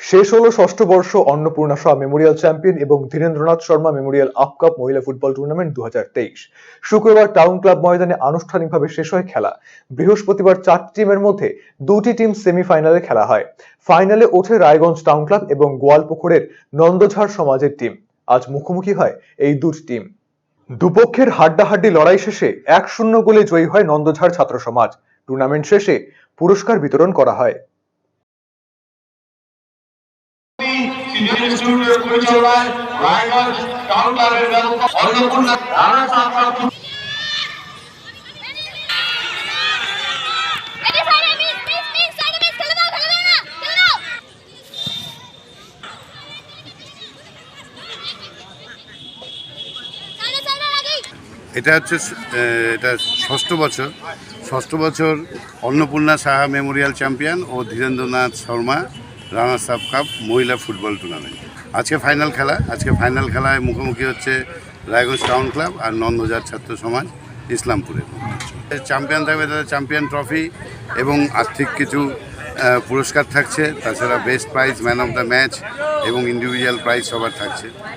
শেষ হলো ষষ্ঠ বর্ষ অন্নপূর্ণা শাহ মেমোরিয়াল চ্যাম্পিয়ন এবং Dhirendranath Sharma memorial up cup মহিলা ফুটবল টুর্নামেন্ট দু শুক্রবার টাউন ক্লাব ময়দানে আনুষ্ঠানিকভাবে শেষ হয় খেলা। বৃহস্পতিবার চারটি টিমের মধ্যে দুটি টিম সেমিফাইনালে খেলা হয়। ফাইনালে ওঠে রায়গঞ্জ টাউন ক্লাব এবং গোয়ালপুকুরের নন্দঝাড় সমাজের টিম। আজ মুখোমুখি হয় এই দুটি টিম। দুপক্ষের হাড্ডাহাড্ডি লড়াই শেষে এক শূন্য গোলে জয়ী হয় নন্দঝাড় ছাত্র সমাজ। টুর্নামেন্ট শেষে পুরস্কার বিতরণ করা হয়। সিনিয়র পরিচালনায় রায়গঞ্জ টাউন ক্লাবের ব্যবস্থা অন্নপূর্ণা রানা এটা হচ্ছে এটা ষষ্ঠ বছর। ষষ্ঠ বছর অন্নপূর্ণা সাহা মেমোরিয়াল চ্যাম্পিয়ন ও Dhirendranath Sharma runners up cup মহিলা ফুটবল টুর্নামেন্ট। আজকে ফাইনাল খেলা। আজকে ফাইনাল খেলায় মুখোমুখি হচ্ছে রায়গঞ্জ টাউন ক্লাব আর নন্দজার ছাত্র সমাজ ইসলামপুরের চ্যাম্পিয়ন থাকবে তাদের চ্যাম্পিয়ন ট্রফি এবং আর্থিক কিছু পুরস্কার থাকছে। তাছাড়া best prize man of the match এবং ইন্ডিভিজুয়াল প্রাইজ সবার থাকছে।